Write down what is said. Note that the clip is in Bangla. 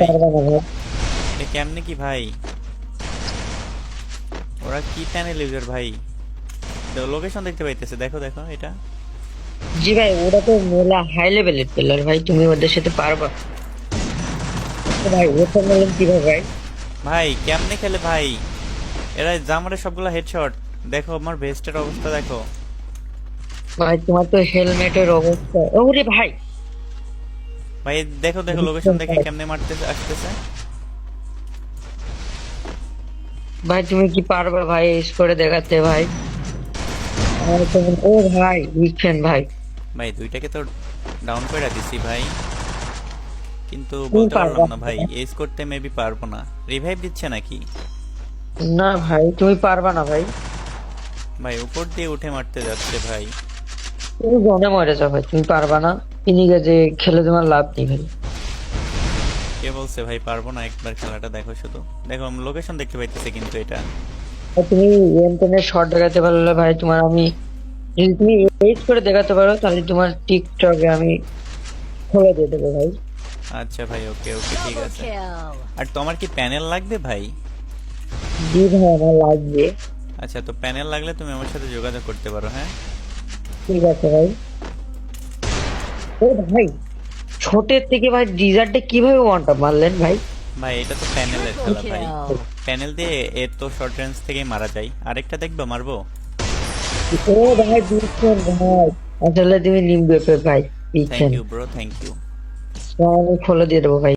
এটা কেমনে কি ভাই? ওরা কি প্যানেল ইউজার ভাই? লোকেশন দেখতে পাইতেছে দেখো দেখো এটা। জি ভাই ওরা তো মেলা হাই লেভেলের প্লেয়ার ভাই তুমি ওদের সাথে পারবা। ভাই কীভাবে ভাই? ভাই কেমনে খেলে ভাই? এরা জামারে সবগুলো হেডশট দেখো আমার ভেস্টের অবস্থা দেখো। ভাই তোমার তো হেলমেটের অবস্থা। ওরে ভাই ভাই দেখো দেখো লোকেশন দেখে কেমনে মারতেছে আসতেছে। ভাই তুমি কি পারবা ভাই এস করে দেখাতে ভাই? ও ভাই উইকেন ভাই। ভাই দুইটাকে তো ডাউন করে দিছি ভাই। কিন্তু বলতে পারলাম না ভাই এজ করতে মেবি পারব না। রিভাইভ দিচ্ছে নাকি? না ভাই তুমি পারবা না ভাই। ভাই উপর দিয়ে উঠে মারতে যাচ্ছে ভাই। তুমি জনে মরে ভাই তুমি পারবা না। ইনিকে যে খেলে তোমার লাভ নেই ভাই। কে বলছে ভাই পারব না একবার খেলাটা দেখো শুধু। দেখো আমি লোকেশন দেখতে পাইতেছে কিন্তু এটা। আর তুমি এমটেনের শর্ট দেখাতে পারলে ভাই তোমার আমি যদি তুমি এজ করে দেখাতে পারো তাহলে তোমার টিকটকে আমি খুলে দিয়ে দেবো ভাই। আচ্ছা ভাই ওকে ওকে ঠিক আছে। আর তোমার কি প্যানেল লাগবে ভাই? জি ভাই আমার লাগবে। আচ্ছা তো প্যানেল লাগলে তুমি আমার সাথে যোগাযোগ করতে পারো হ্যাঁ? ঠিক আছে ভাই। ও ভাই ছোটের থেকে ভাই ডিজার্টে কীভাবে ওয়ানটা মারলেন ভাই? ভাই এটা তো প্যানেলের খেলা ভাই. প্যানেল দিয়ে এর তো শর্ট রেঞ্জ থেকে মারা যায়। আরেকটা দেখব মারবো? ও ভাই দিচ্ছেন ভাই। আসলে তুমি নিমবে ভাই thank you bro thank you আমি খুলে দিয়ে দেবো ভাই।